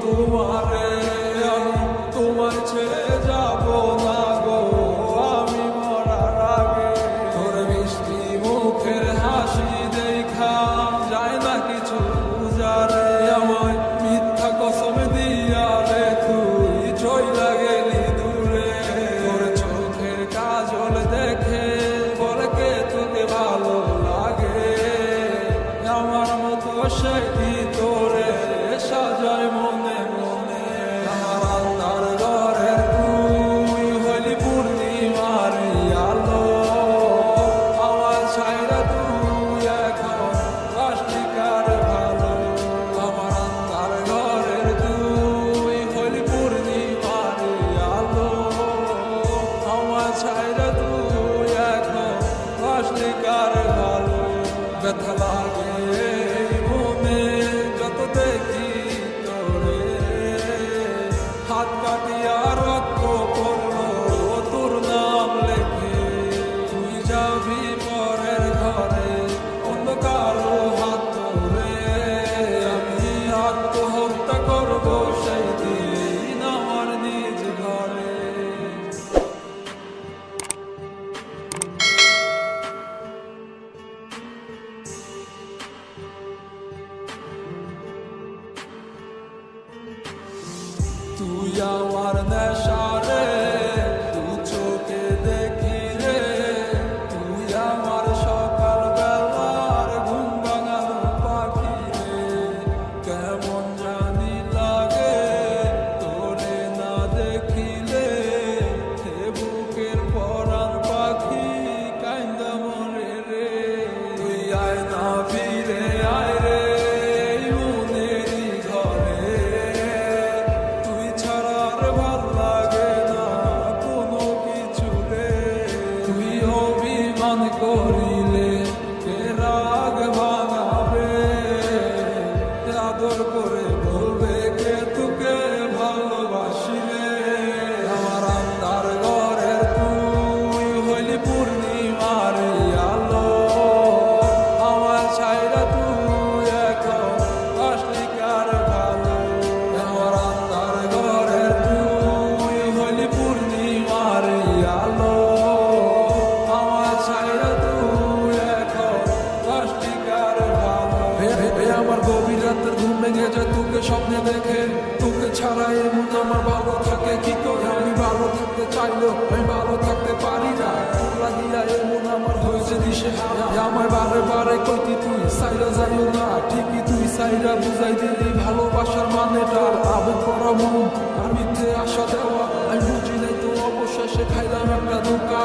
tu arreo. ব্যথা লাগে মনে যত দেখি তোরে হাত কাটিয়া 不要我的那扇 Oh. ভেজা তোকে স্বপ্নে দেখে, তোকে ছাড়া এমন আমার ভালো থাকে। কি করে আমি ভালো থাকতে চাইলো? আমি ভালো থাকতে পারি না। তোমরা দিলা এমন আমার হয়েছে দিশে আমার বারে বারে কইতি, তুই সাইরা যাইও না। ঠিকই তুই সাইরা বুঝাই দিলি, ভালোবাসার মানেটা। আবু করা মন আর আশা দেওয়া। আমি বুঝি নাই তো সে খাইলাম একটা ধোকা।